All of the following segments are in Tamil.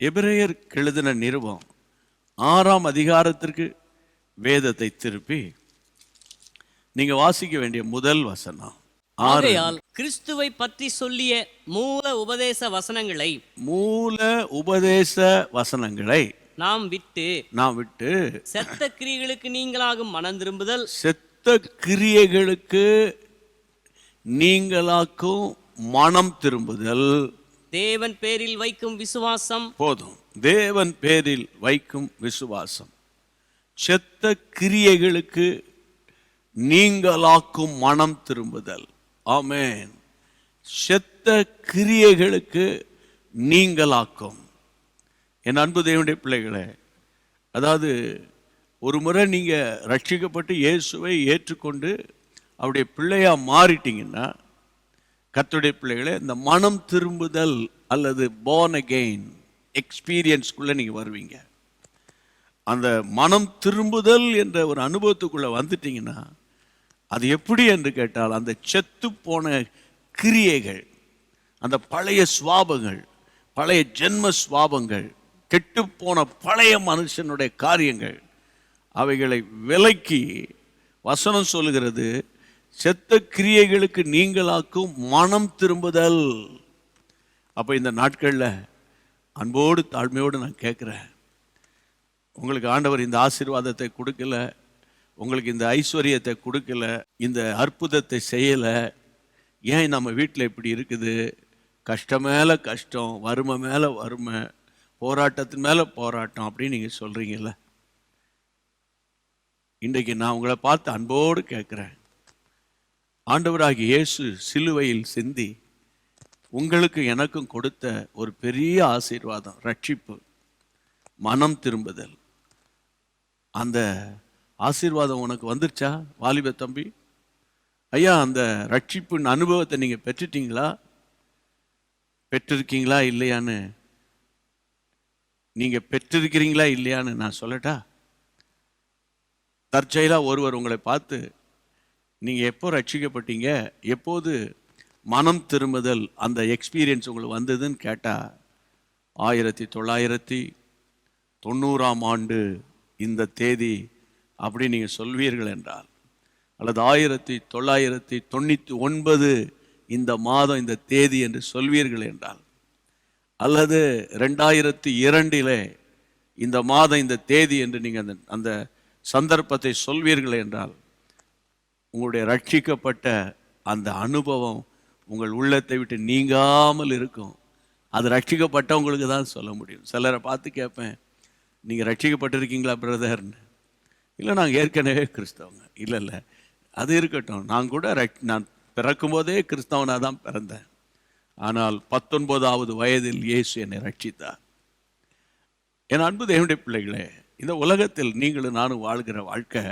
எபிரேயர் எழுதின நிருபம் ஆறாம் அதிகாரத்திற்கு வேதத்தை திருப்பி நீங்க வாசிக்க வேண்டிய முதல் வசனம். ஆகையால் கிறிஸ்துவை பற்றி சொல்லிய மூல உபதேச வசனங்களை மூல உபதேச வசனங்களை நாம் விட்டு நான் விட்டு செத்த கிரிகளுக்கு நீங்களாகும் மனம் திரும்புதல். செத்த கிரியைகளுக்கு நீங்களாக்கும் மனம் திரும்புதல். தேவன் பேரில் வைக்கும் விசுவாசம். போதும். தேவன் பேரில் வைக்கும் விசுவாசம். செத்த கிரியைகளுக்கு நீங்களாக்கும் மனம் திரும்புதல். ஆமேன். செத்த கிரியைகளுக்கு நீங்களாக்கும். என் அன்பு தேவனுடைய பிள்ளைகளே அதாவது ஒரு முறை நீங்கள் ரட்சிக்கப்பட்டு இயேசுவை ஏற்றுக்கொண்டு அவருடைய பிள்ளையாக மாறிட்டீங்கன்னா கத்துடைய பிள்ளைகளே இந்த மனம் திரும்புதல் அல்லது போர்ன் அகெயின் எக்ஸ்பீரியன்ஸ்குள்ளே நீங்கள் வருவீங்க. அந்த மனம் திரும்புதல் என்ற ஒரு அனுபவத்துக்குள்ளே வந்துட்டீங்கன்னா அது எப்படி என்று கேட்டால் அந்த செத்து போன கிரியைகள் அந்த பழைய சுவாபங்கள் பழைய ஜென்ம சுவாபங்கள் கெட்டுப்போன பழைய மனுஷனுடைய காரியங்கள் அவைகளை விலக்கி வசனம் சொல்லுகிறது செத்த கிரியைகளுக்கு நீங்களாக்கும் மனம் திரும்புதல். அப்போ இந்த நாட்களில் அன்போடு தாழ்மையோடு நான் கேட்குறேன். உங்களுக்கு ஆண்டவர் இந்த ஆசீர்வாதத்தை கொடுக்கல. உங்களுக்கு இந்த ஐஸ்வர்யத்தை கொடுக்கல. இந்த அற்புதத்தை செய்யலை. ஏன் நம்ம வீட்டில் இப்படி இருக்குது? கஷ்டம் மேலே கஷ்டம் வறுமை மேலே வறுமை போராட்டத்தின் மேலே போராட்டம் அப்படின்னு நீங்கள் சொல்கிறீங்கல்ல இன்றைக்கு நான் உங்களை பார்த்து அன்போடு கேட்குறேன். ஆண்டவராகி இயேசு சிலுவையில் சிந்தி உங்களுக்கு எனக்கும் கொடுத்த ஒரு பெரிய ஆசீர்வாதம் ரட்சிப்பு மனம் திரும்புதல். அந்த ஆசீர்வாதம் உனக்கு வந்துருச்சா வாலிப தம்பி? ஐயா அந்த ரட்சிப்பின் அனுபவத்தை நீங்கள் பெற்றுட்டீங்களா? பெற்றிருக்கீங்களா இல்லையான்னு நீங்கள் பெற்றிருக்கிறீங்களா இல்லையான்னு நான் சொல்லட்டா? தற்செயலாக ஒருவர் உங்களை பார்த்து நீங்கள் எப்போ ரட்சிக்கப்பட்டீங்க? எப்போது மனம் திரும்புதல் அந்த எக்ஸ்பீரியன்ஸ் உங்களுக்கு வந்ததுன்னு கேட்டால் ஆயிரத்தி தொள்ளாயிரத்தி தொண்ணூறாம் ஆண்டு இந்த தேதி அப்படி நீங்கள் சொல்வீர்கள் என்றால் அல்லது ஆயிரத்தி தொள்ளாயிரத்தி தொண்ணூற்றி ஒன்பது இந்த மாதம் இந்த தேதி என்று சொல்வீர்கள் என்றால் அல்லது ரெண்டாயிரத்தி இரண்டிலே இந்த மாதம் இந்த தேதி என்று நீங்கள் அந்த அந்த சந்தர்ப்பத்தை சொல்வீர்கள் என்றால் உங்களுடைய ரட்சிக்கப்பட்ட அந்த அனுபவம் உங்கள் உள்ளத்தை விட்டு நீங்காமல் இருக்கும். அது ரட்சிக்கப்பட்டவங்களுக்கு தான் சொல்ல முடியும். சிலரை பார்த்து கேட்பேன் நீங்கள் ரட்சிக்கப்பட்டிருக்கீங்களா பிரதர்னு? இல்லை நாங்கள் ஏற்கனவே கிறிஸ்தவங்க. இல்லை இல்லை. அது இருக்கட்டும். நான் கூட ரட் நான் பிறக்கும்போதே கிறிஸ்தவனாக தான் பிறந்தேன். ஆனால் பத்தொன்பதாவது வயதில் இயேசு என்னை ரட்சித்தார். என் அன்பு தேவனுடைய பிள்ளைகளே இந்த உலகத்தில் நீங்களும் நானும் வாழ்கிற வாழ்க்கை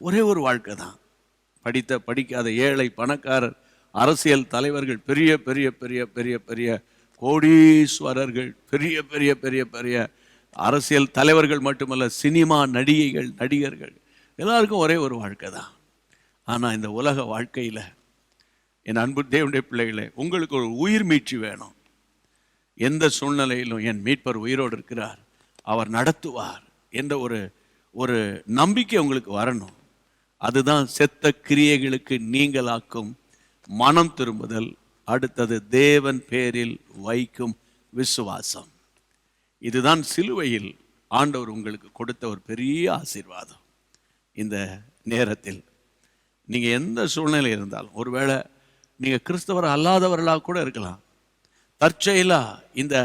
ஒரே ஒரு வாழ்க்கை தான். படித்த படிக்காத ஏழை பணக்காரர் அரசியல் தலைவர்கள் பெரிய பெரிய பெரிய பெரிய பெரிய கோடீஸ்வரர்கள் பெரிய பெரிய பெரிய பெரிய அரசியல் தலைவர்கள் மட்டுமல்ல சினிமா நடிகைகள் நடிகர்கள் எல்லாருக்கும் ஒரே ஒரு வாழ்க்கை தான். ஆனால் இந்த உலக வாழ்க்கையில் என் அன்பு தேவனுடைய பிள்ளைகளே உங்களுக்கு ஒரு உயிர் மீட்சி வேணும். எந்த சூழ்நிலையிலும் என் மீட்பர் உயிரோடு இருக்கிறார். அவர் நடத்துவார் என்ற ஒரு ஒரு நம்பிக்கை உங்களுக்கு வரணும். அதுதான் செத்த கிரியைகளுக்கு நீங்களாக்கும் மனம் திரும்புதல். அடுத்தது தேவன் பேரில் வைக்கும் விசுவாசம். இதுதான் சிலுவையில் ஆண்டவர் உங்களுக்கு கொடுத்த ஒரு பெரிய ஆசீர்வாதம். இந்த நேரத்தில் நீங்கள் எந்த சூழ்நிலை இருந்தாலும் ஒருவேளை நீங்கள் கிறிஸ்தவர் அல்லாதவர்களாக கூட இருக்கலாம். தற்செயலாக இந்த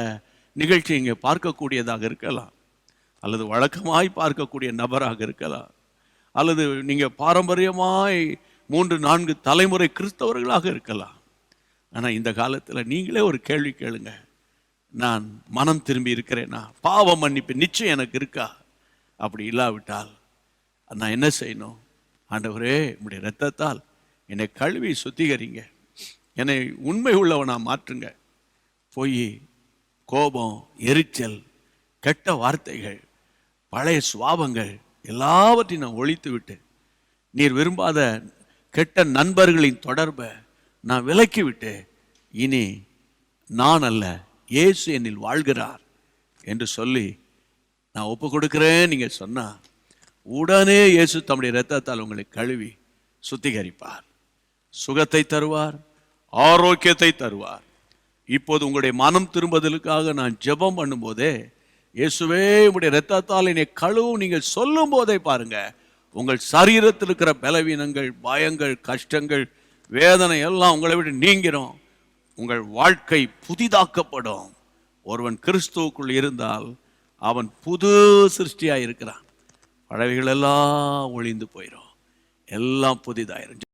நிகழ்ச்சி இங்கே பார்க்கக்கூடியதாக இருக்கலாம். அல்லது வழக்கமாய் பார்க்கக்கூடிய நபராக இருக்கலாம். அல்லது நீங்கள் பாரம்பரியமாய் மூன்று நான்கு தலைமுறை கிறிஸ்தவர்களாக இருக்கலாம். ஆனால் இந்த காலத்தில் நீங்களே ஒரு கேள்வி கேளுங்க. நான் மனம் திரும்பி இருக்கிறேனா? பாவ மன்னிப்பு நிச்சயம் எனக்கு இருக்கா? அப்படி இல்லாவிட்டால் நான் என்ன செய்யணும்? ஆண்டவரே உம்முடைய ரத்தத்தால் என்னை கழுவி சுத்திகரிங்க. என்னை உண்மை உள்ளவனா மாற்றுங்க. பொய் கோபம் எரிச்சல் கெட்ட வார்த்தைகள் பழைய சுவாபங்கள் எல்லாவற்றையும் நான் ஒழித்து விட்டேன். நீர் விரும்பாத கெட்ட நண்பர்களின் தொடர்பை நான் விலக்கி விட்டேன். இனி நான் அல்ல இயேசு என்னில் வாழ்கிறார் என்று சொல்லி நான் ஒப்பு கொடுக்குறேன். நீங்கள் சொன்னால் உடனே இயேசு தம்முடைய ரத்தத்தால் உங்களை கழுவி சுத்திகரிப்பார். சுகத்தை தருவார் ஆரோக்கியத்தை தருவார். இப்போது உங்களுடைய மனம் திரும்புதலுக்காக நான் ஜெபம் பண்ணும்போதே இயேசுவே உங்களுடைய ரத்தத்தால் என்னை கழுவும். நீங்கள் சொல்லும் போதே பாருங்க. உங்கள் சரீரத்தில் இருக்கிற பலவீனங்கள் பயங்கள் கஷ்டங்கள் வேதனை எல்லாம் உங்களை விட்டு நீங்கிரும். உங்கள் வாழ்க்கை புதிதாக்கப்படும். ஒருவன் கிறிஸ்துவுக்குள் இருந்தால் அவன் புது சிருஷ்டியாக இருக்கிறான் பழவைகள் எல்லாம் ஒளிந்து போயிடும் எல்லாம் புதிதாயிரும்.